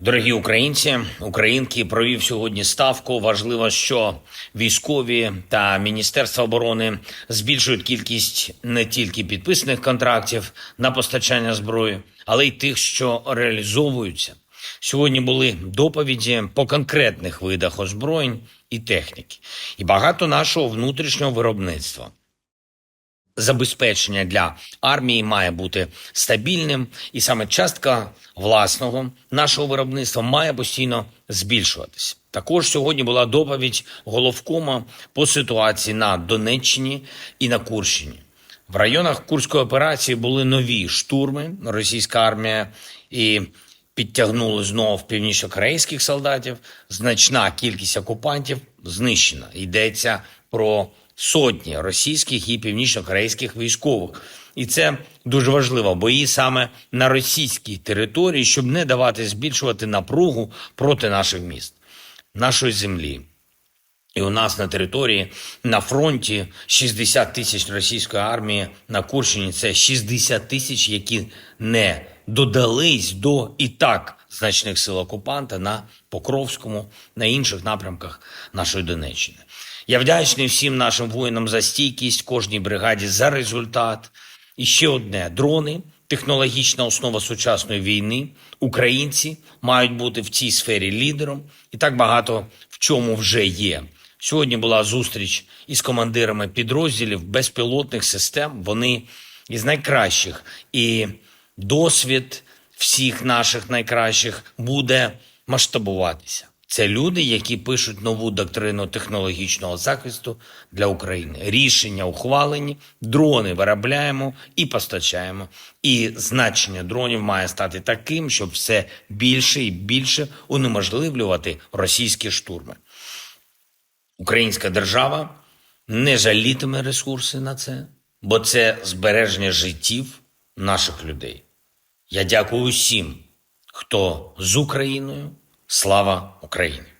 Дорогі українці, українки, провів сьогодні ставку. Важливо, що військові та Міністерство оборони збільшують кількість не тільки підписаних контрактів на постачання зброї, але й тих, що реалізовуються. Сьогодні були доповіді по конкретних видах озброєнь і техніки, і багато нашого внутрішнього виробництва забезпечення для армії має бути стабільним, і саме частка власного нашого виробництва має постійно збільшуватися. Також сьогодні була доповідь головкома по ситуації на Донеччині і на Курщині. В районах Курської операції були нові штурми. Російська армія і підтягнули знову північнокорейських солдатів. Значна кількість окупантів знищена. Йдеться про сотні російських і північнокорейських військових. І це дуже важливо, бої саме на російській території, щоб не давати збільшувати напругу проти наших міст, нашої землі. І у нас на території на фронті 60 тисяч російської армії на Курщині. Це 60 тисяч, які не додались до і так значних сил окупанта на Покровському, на інших напрямках нашої Донеччини. Я вдячний всім нашим воїнам за стійкість, кожній бригаді за результат. І ще одне: дрони, технологічна основа сучасної війни. Українці мають бути в цій сфері лідером, і так багато в чому вже є. Сьогодні була зустріч із командирами підрозділів безпілотних систем. Вони із найкращих, і досвід всіх наших найкращих буде масштабуватися. Це люди, які пишуть нову доктрину технологічного захисту для України. Рішення ухвалені, дрони виробляємо і постачаємо. І значення дронів має стати таким, щоб все більше і більше унеможливлювати російські штурми. Українська держава не жалітиме ресурси на це, бо це збереження життів наших людей. Я дякую усім, хто з Україною. Слава Україні!